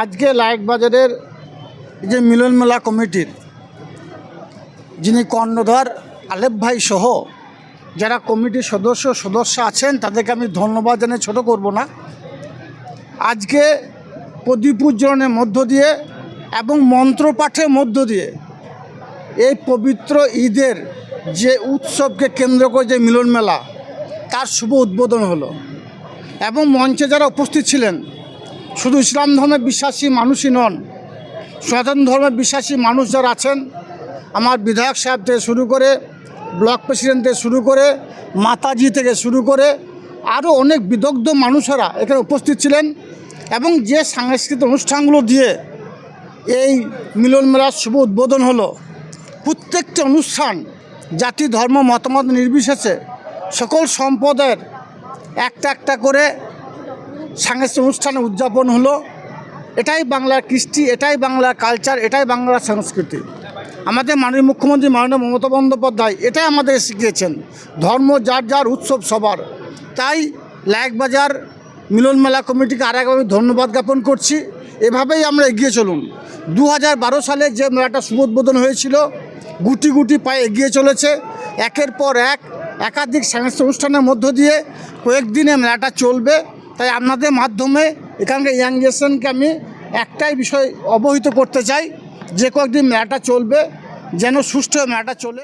আজকে লাইট বাজারের যে মিলন মেলা কমিটির যিনি কর্ণধর আলেপ ভাই সহ যারা কমিটির সদস্য সদস্য আছেন, তাদেরকে আমি ধন্যবাদ জানিয়ে ছোট করব না। আজকে প্রদীপ উজ্জ্বলনের মধ্য দিয়ে এবং মন্ত্রপাঠের মধ্য দিয়ে এই পবিত্র ঈদের যে উৎসবকে কেন্দ্র করে যে মিলন মেলা তার শুভ উদ্বোধন হলো। এবং মঞ্চে যারা উপস্থিত ছিলেন শুধু ইসলাম ধর্মে বিশ্বাসী মানুষই নন, সনাতন ধর্মে বিশ্বাসী মানুষ যারা আছেন, আমার বিধায়ক সাহেব থেকে শুরু করে ব্লক প্রেসিডেন্ট থেকে শুরু করে মাতাজি থেকে শুরু করে আরও অনেক বিদগ্ধ মানুষেরা এখানে উপস্থিত ছিলেন এবং যে সাংস্কৃতিক অনুষ্ঠানগুলো দিয়ে এই মিলন মেলার শুভ উদ্বোধন হলো, প্রত্যেকটি অনুষ্ঠান জাতি, ধর্ম, মতামত নির্বিশেষে সকল সম্পদের একটা একটা করে সাংস্কৃতিক অনুষ্ঠানে উদযাপন হলো। এটাই বাংলার কৃষ্টি, এটাই বাংলার কালচার এটাই বাংলার সংস্কৃতি। আমাদের মাননীয় মুখ্যমন্ত্রী মাননীয় মমতা বন্দ্যোপাধ্যায় এটাই আমাদের শিখিয়েছেন। ধর্ম যার যার উৎসব সবার। তাই লায়কবাজার মিলন মেলা কমিটিকে আর আমি ধন্যবাদ জ্ঞাপন করছি। এভাবেই আমরা এগিয়ে চলুন। দু হাজার বারো সালে যে মেলাটা শুভ উদ্বোধন হয়েছিল, গুটি গুটি পায়ে এগিয়ে চলেছে। একের পর এক একাধিক সাংস্কৃতিক অনুষ্ঠানের মধ্য দিয়ে কয়েকদিনে মেলাটা চলবে। তাই আপনাদের মাধ্যমে এখানকার ইয়াং জেনারেশনকে আমি একটাই বিষয় অবহিত করতে চাই, যে কয়েকদিন মেলাটা চলবে, যেন সুষ্ঠু মেলাটা চলে।